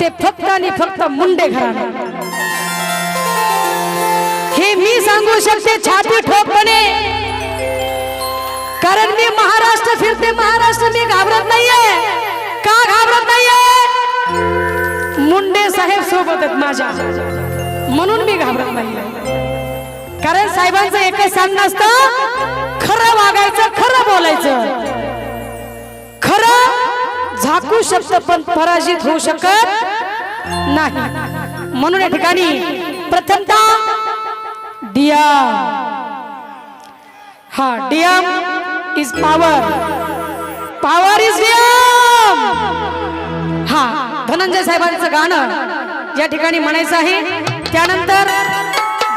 ते फक्त आणि फक्त मुंडे घराणे. हे मी सांगू शकते छाती ठोकपणे कारण मी महाराष्ट्र फिरते महाराष्ट्र मी घाबरत नाहीये. का घाबरत नाहीये? मुंडे साहेब सोबत आहेत माझ्या. म्हणून मी घाबरत नाहीये. कारण साहेबांचं एकच सांगणं असतं खरं वागायचं खरं बोलायचं. खरं झाकू शकत पण पराजित होऊ शकत नाही. म्हणून या ठिकाणी प्रथमता डिया हा डियम इज पॉवर पॉवर इज डियम हा धनंजय साहेबांचं गाणं या ठिकाणी म्हणायचं आहे. त्यानंतर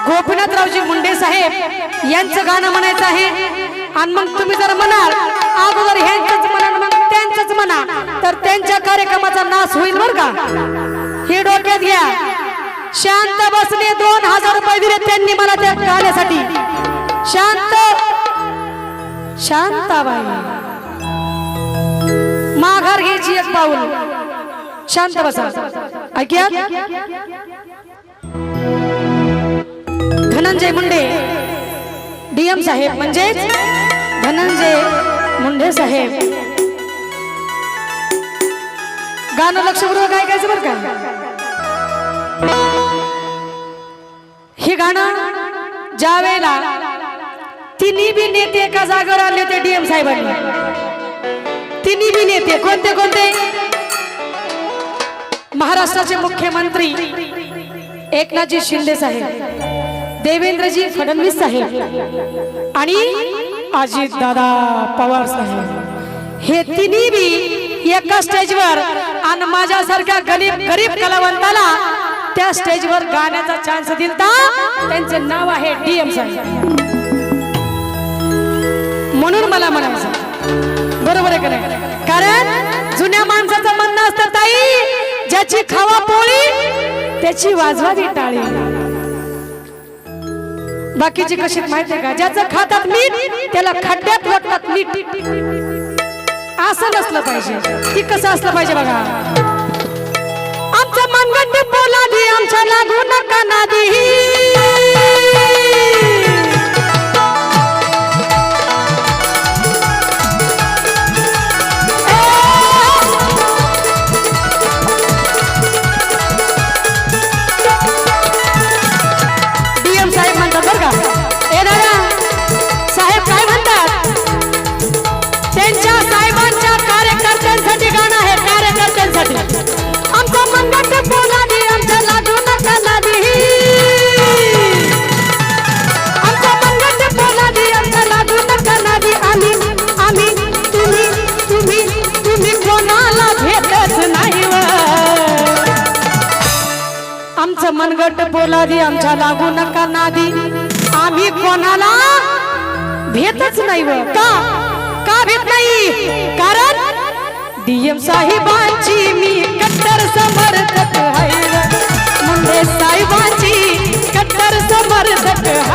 गोपीनाथरावजी मुंडे साहेब यांचं गाणं म्हणायचं आहे. आणि मग तुम्ही जर म्हणाल अगोदर ह्यांचंच म्हणा आणि मग त्यांचंच म्हणा तर त्यांच्या कार्यक्रमाचा नाश होईल बर का? हे डोक्यात घ्या. शांत बसले दोन हजार रुपये दिले त्यांनी मला त्या गाण्यासाठी. शांत. शांताबाई. माघार घ्यायची एक पाऊल. शांत बसा. ऐकूया? धनंजय मुंडे. डीएम साहेब म्हणजे धनंजय मुंडे साहेब. गाणं लक्षपूर्वक ऐकायचं बरं का? हे गाणं ज्या वेळेला तिन्ही बी नेते एका जागेवर आले होते डीएम साहेबांनी. तिन्ही बी नेते कोणते कोणते? महाराष्ट्राचे मुख्यमंत्री एकनाथजी शिंदे साहेब देवेंद्रजी फडणवीस साहेब आणि अजित दादा पवार साहेब. हे तिन्ही बी एका स्टेजवर आणि माझ्यासारख्या गरीब गरीब कलावंताला त्या स्टेजवर गाण्याचा चान्स दिलता. त्यांचे नाव आहे डीएम साहेब. म्हणून मला म्हणायचं बरोबर आहे का नाही? कारण जुन्या माणसाचं म्हणणं असतं ताई ज्याची खावा पोळी त्याची वाजवावी टाळी. बाकीची कशी माहितीये का? ज्याचं खातात मीठ त्याला खड्ड्यात वाटतात मीठ. असं नसलं पाहिजे. ती कसं असलं पाहिजे बघा. मनगट बोलादी आमच्या लागू नका नादी. आम्ही कोणाला भेटच नाही का? का भेट नाही? कारण डीएम साहेबांची मी कट्टर समर्थक आहे मुंडे साहेबांची कट्टर समर्थक आहे.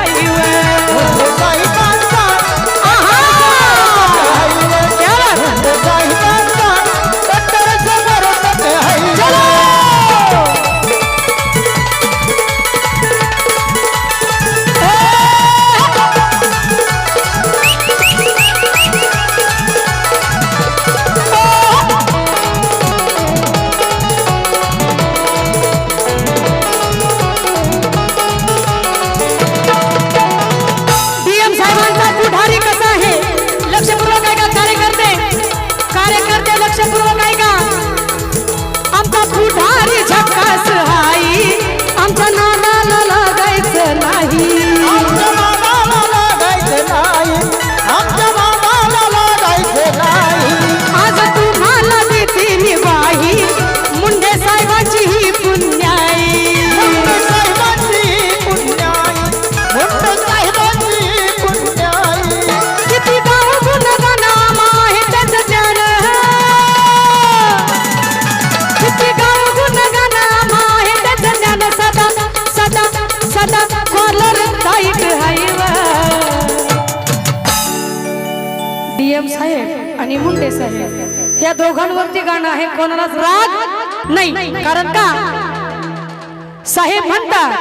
आणि मुंडे साहेब या दोघांवरती गाणं आहे कोणालाच राग नाही. कारण का? साहेब म्हणतात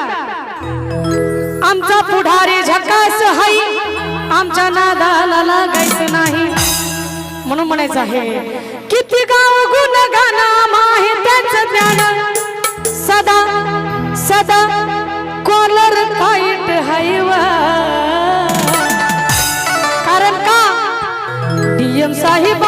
आमचा पुढारी झकास हाई आमच्या नादाला लागायचं नाही. म्हणून म्हणायचं आहे किती गाव गुण गाणं माहे त्यांचं ज्ञान. सदा सदा कोलर फाईट हाईवा. এম সাহিব